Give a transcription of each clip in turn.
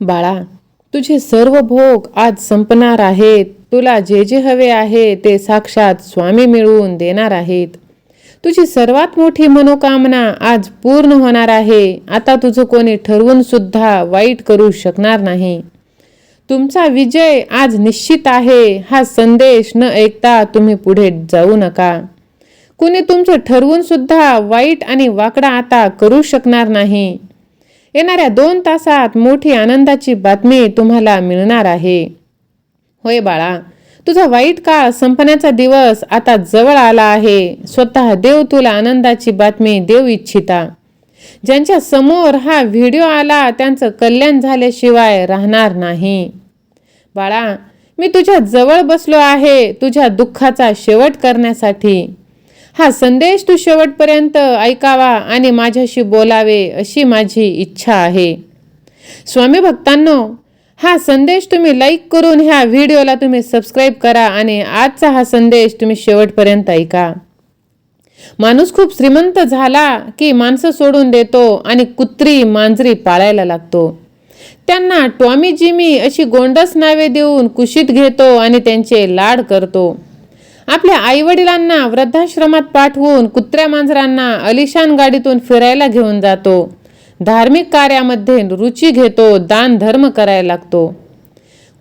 बाळा तुझे सर्व भोग आज संपणार आहेत. तुला जे जे हवे आहे ते साक्षात स्वामी मिळवून देणार आहेत. तुझी सर्वात मोठी मनोकामना आज पूर्ण होणार आहे. आता तुझं कोणी ठरवून सुद्धा वाईट करू शकणार नाही. तुमचा विजय आज निश्चित आहे. हा संदेश न ऐकता तुम्ही पुढे जाऊ नका. कुणी तुमचं ठरवून सुद्धा वाईट आणि वाकडा आता करू शकणार नाही. येणाऱ्या दोन तासात मोठी आनंदाची बातमी तुम्हाला मिळणार आहे. होय बाळा तुझा वाईट काळ संपण्याचा दिवस आता जवळ आला आहे. स्वतः देव तुला आनंदाची बातमी देऊ इच्छिता. ज्यांच्या समोर हा व्हिडिओ आला त्यांचं कल्याण झाल्याशिवाय राहणार नाही. बाळा मी तुझ्या जवळ बसलो आहे तुझ्या दुःखाचा शेवट करण्यासाठी. हा संदेश तू शेवटपर्यंत ऐकावा आणि माझ्याशी बोलावे अशी माझी इच्छा आहे. स्वामी भक्तांनो हा संदेश तुम्ही लाईक करून ह्या व्हिडिओला तुम्ही सबस्क्राईब करा आणि आजचा हा संदेश तुम्ही शेवटपर्यंत ऐका. माणूस खूप श्रीमंत झाला की माणसं सोडून देतो आणि कुत्री मांजरी पाळायला लागतो. त्यांना टॉमी जिमी अशी गोंडस नावे देऊन कुशीत घेतो आणि त्यांचे लाड करतो. आपल्या आईवडिलांना वृद्धाश्रमात पाठवून कुत्र्या मांजरांना अलिशान गाडीतून फिरायला घेऊन जातो. धार्मिक कार्यामध्ये रुची घेतो दान धर्म करायला लागतो.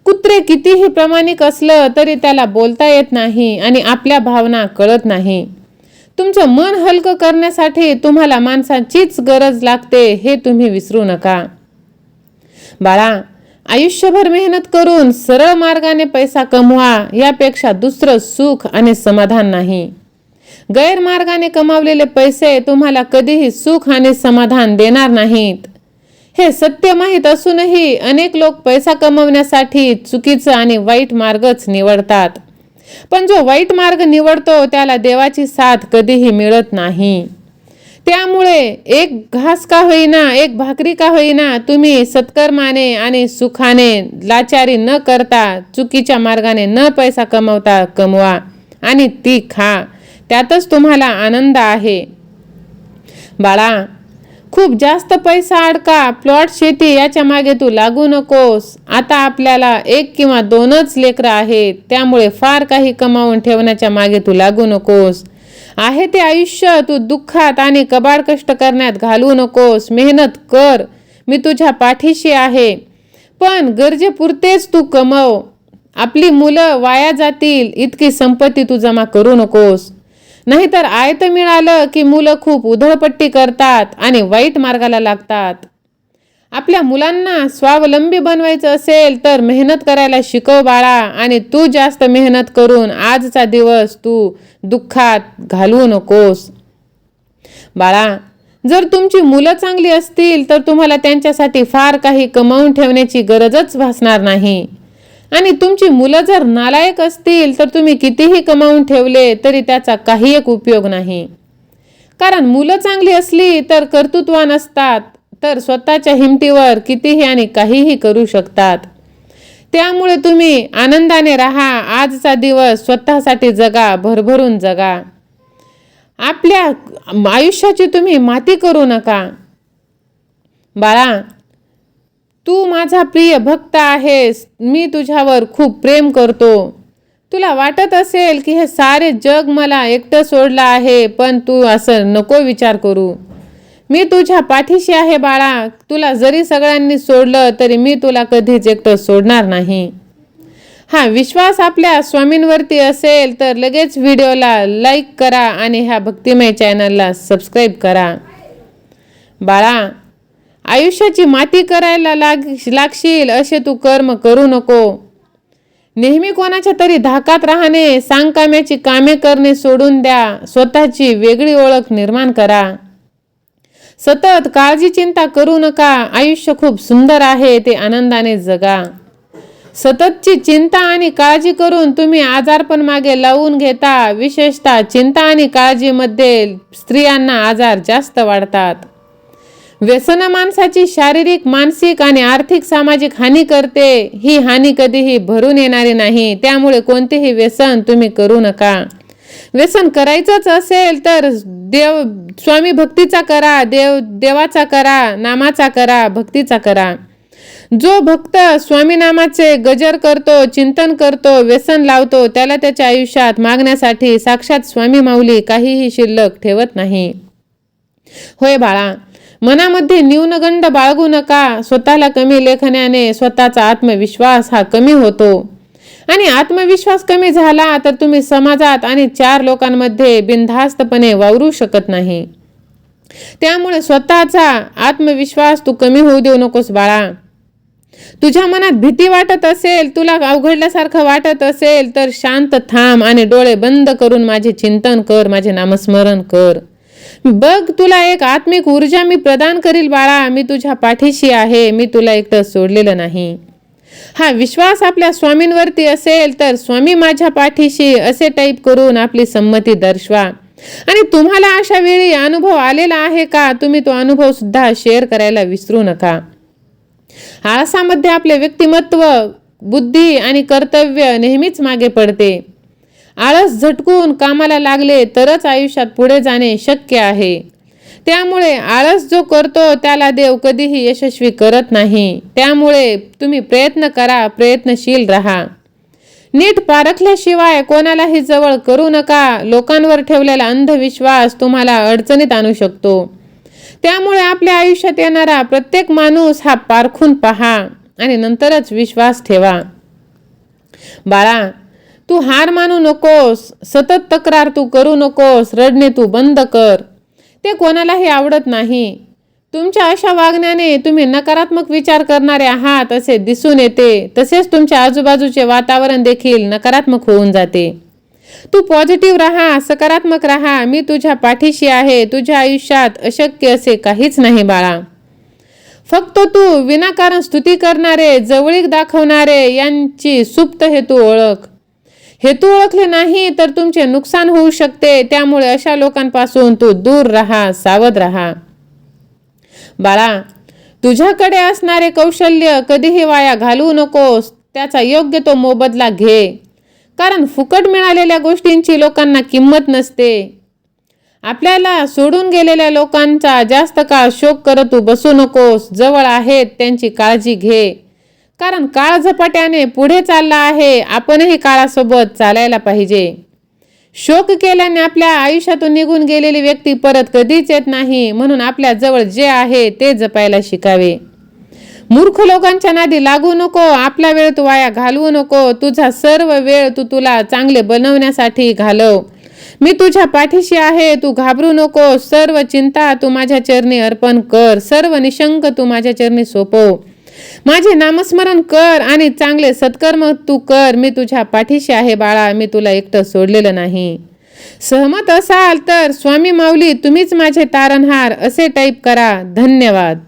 कुत्रे कितीही प्रामाणिक असलं तरी त्याला बोलता येत नाही आणि आपल्या भावना कळत नाही. तुमचं मन हलकं करण्यासाठी तुम्हाला माणसाचीच गरज लागते हे तुम्ही विसरू नका. बाळा आयुष्यभर मेहनत करून सरळ मार्गाने पैसा कमवा यापेक्षा दुसरं सुख आणि समाधान नाही. गैरमार्गाने कमावलेले पैसे तुम्हाला कधीही सुख आणि समाधान देणार नाहीत. हे सत्य माहीत असूनही अनेक लोक पैसा कमवण्यासाठी चुकीचं आणि वाईट मार्गच निवडतात. पण जो वाईट मार्ग निवडतो त्याला देवाची साथ कधीही मिळत नाही. त्यामुळे एक घास का होईना एक भाकरी का होईना तुम्ही सत्कर्माने आणि सुखाने लाचारी न करता चुकीच्या मार्गाने न पैसा कमवता कमवा आणि ती खा. त्यातच तुम्हाला आनंद आहे. बाळा खूप जास्त पैसा अडका. प्लॉट शेती याच्या मागे तू लागू नकोस. आता आपल्याला एक किंवा दोनच लेकरं आहेत. त्यामुळे फार काही कमावून ठेवण्याच्या मागे तू लागू नकोस. आहे ते आयुष्य तू दुःखात आणि कबाड कष्ट करण्यात घालवू नकोस. मेहनत कर. मी तुझ्या पाठीशी आहे. पण गरजेपुरतेच तू कमव. आपली मुलं वाया जातील. इतकी संपत्ती तू जमा करू नकोस. नाहीतर आयत मिळालं की मुलं खूप उधळपट्टी करतात आणि वाईट मार्गाला लागतात. आपल्या मुलांना स्वावलंबी बनवायचं असेल तर मेहनत करायला शिकव बाळा आणि तू जास्त मेहनत करून आजचा दिवस तू दुःखात घालवू नकोस. बाळा जर तुमची मुलं चांगली असतील तर तुम्हाला त्यांच्यासाठी फार काही कमावून ठेवण्याची गरजच भासणार नाही. आणि तुमची मुलं जर नालायक असतील तर तुम्ही कितीही कमावून ठेवले तरी त्याचा काही एक उपयोग नाही. कारण मुलं चांगली असली तर कर्तृत्वान असतात. तर स्वतःच्या हिमतीवर कितीही आणि काहीही करू शकतात. त्यामुळे तुम्ही आनंदाने राहा आजचा दिवस स्वतःसाठी जगा भरभरून जगा. आपल्या आयुष्याची तुम्ही माती करू नका. बाळा तू माझा प्रिय भक्त आहेस मी तुझ्यावर खूप प्रेम करतो. तुला वाटत असेल की हे सारे जग मला एकटं सोडलं आहे पण तू असं नको विचार करू. मी तुझ्या पाठीशी आहे बाळा. तुला जरी सगळ्यांनी सोडलं तरी मी तुला कधीच एकटं सोडणार नाही. हा विश्वास आपल्या स्वामींवरती असेल तर लगेच व्हिडिओला लाईक करा आणि ह्या भक्तिमय चॅनलला सबस्क्राईब करा. बाळा आयुष्याची माती करायला लाग लागशील असे तू कर्म करू नको. नेहमी कोणाच्या तरी धाकात राहणे सांगकाम्याची कामे करणे सोडून द्या स्वतःची वेगळी ओळख निर्माण करा. सतत काळजी चिंता करू नका. आयुष्य खूप सुंदर आहे ते आनंदाने जगा. सततची चिंता आणि काळजी करून तुम्ही आजारपण मागे लावून घेता. विशेषतः चिंता आणि काळजीमध्ये स्त्रियांना आजार जास्त वाढतात. व्यसन माणसाची शारीरिक मानसिक आणि आर्थिक सामाजिक हानी करते. ही हानी कधीही भरून येणारी नाही. त्यामुळे कोणतेही व्यसन तुम्ही करू नका. व्यसन करायचंच असेल तर देव स्वामी भक्तीचा करा देव देवाचा करा नामाचा करा भक्तीचा करा. जो भक्त स्वामी नामाचे गजर करतो चिंतन करतो व्यसन लावतो त्याला त्याच्या आयुष्यात मागण्यासाठी साक्षात स्वामी माऊली काहीही शिल्लक ठेवत नाही. होय बाळा मनामध्ये न्यूनगंड बाळगू नका. स्वतःला कमी लेखण्याने स्वतःचा आत्मविश्वास हा कमी होतो. आणि आत्मविश्वास कमी झाला तर तुम्ही समाजात आणि चार लोकांमध्ये बिनधास्तपणे वावरू शकत नाही. त्यामुळे स्वतःचा आत्मविश्वास तू कमी होऊ देऊ नकोस बाळा. तुझ्या मनात भीती वाटत असेल तुला अवघडल्यासारखं वाटत असेल तर शांत थांब आणि डोळे बंद करून माझे चिंतन कर माझे नामस्मरण कर. बघ तुला एक आत्मिक ऊर्जा मी प्रदान करील बाळा. मी तुझ्या पाठीशी आहे मी तुला एकटं सोडलेलं नाही. हा विश्वास आपल्या स्वामींवरती असेल तर स्वामी माझ्या पाठीशी असे टाईप करून आपली संमती दर्शवा. आणि तुम्हाला अशा वेळी अनुभव आलेला आहे का? तुम्ही तो अनुभव सुद्धा शेअर करायला विसरू नका. आळसामध्ये आपले व्यक्तिमत्व बुद्धी आणि कर्तव्य नेहमीच मागे पडते. आळस झटकून कामाला लागले तरच आयुष्यात पुढे जाणे शक्य आहे. त्यामुळे आळस जो करतो त्याला देव कधीही यशस्वी करत नाही. त्यामुळे तुम्ही प्रयत्न करा प्रयत्नशील राहा. नीट पारखल्याशिवाय कोणालाही जवळ करू नका. लोकांवर ठेवलेला अंधविश्वास तुम्हाला अडचणीत आणू शकतो. त्यामुळे आपल्या आयुष्यात येणारा प्रत्येक माणूस हा पारखून पहा आणि नंतरच विश्वास ठेवा. बाळा तू हार मानू नकोस सतत तक्रार तू करू नकोस रडणे तू बंद कर. ते कोणालाही आवडत नाही. तुमच्या अशा वागण्याने तुम्ही नकारात्मक विचार करणारे आहात असे दिसून येते. तसेच तुमच्या आजूबाजूचे वातावरण देखील नकारात्मक होऊन जाते. तू पॉझिटिव्ह राहा सकारात्मक राहा. मी तुझ्या पाठीशी आहे. तुझ्या आयुष्यात अशक्य असे काहीच नाही बाळा. फक्त तू विनाकारण स्तुती करणारे जवळीक दाखवणारे यांची सुप्त हेतू ओळख. हेतू ओळखले नाही तर तुमचे नुकसान होऊ शकते. त्यामुळे अशा लोकांपासून तू दूर राहा सावध राहा. बाळा तुझ्याकडे असणारे कौशल्य कधीही वाया घालवू नकोस. त्याचा योग्य तो मोबदला घे. कारण फुकट मिळालेल्या गोष्टींची लोकांना किंमत नसते. आपल्याला सोडून गेलेल्या लोकांचा जास्त काळ शोक करत तू बसू नकोस. जवळ आहेत त्यांची काळजी घे. कारण काळ झपाट्याने पुढे चालला आहे. आपणही काळासोबत चालायला पाहिजे. शोक केल्याने आपल्या आयुष्यातून निघून गेलेली व्यक्ती परत कधीच येत नाही. म्हणून आपल्या जवळ जे आहे ते जपायला शिकावे. मूर्ख लोकांच्या नादी लागू नको. आपला वेळ तू वाया घालवू नको. तुझा सर्व वेळ तू तुला चांगले बनवण्यासाठी घालव. मी तुझ्या पाठीशी आहे. तू घाबरू नको. सर्व चिंता तू माझ्या चरणी अर्पण कर. सर्व निशंक तू माझ्या चरणी सोपव. माझे नामस्मरण कर आणि चांगले सत्कर्म तू कर. मी तुझ्या पाठीशी आहे बाळा. मी तुला एकटं सोडलेलं नाही. सहमत असाल तर स्वामी माऊली तुम्हीच माझे तारणहार असे टाईप करा. धन्यवाद.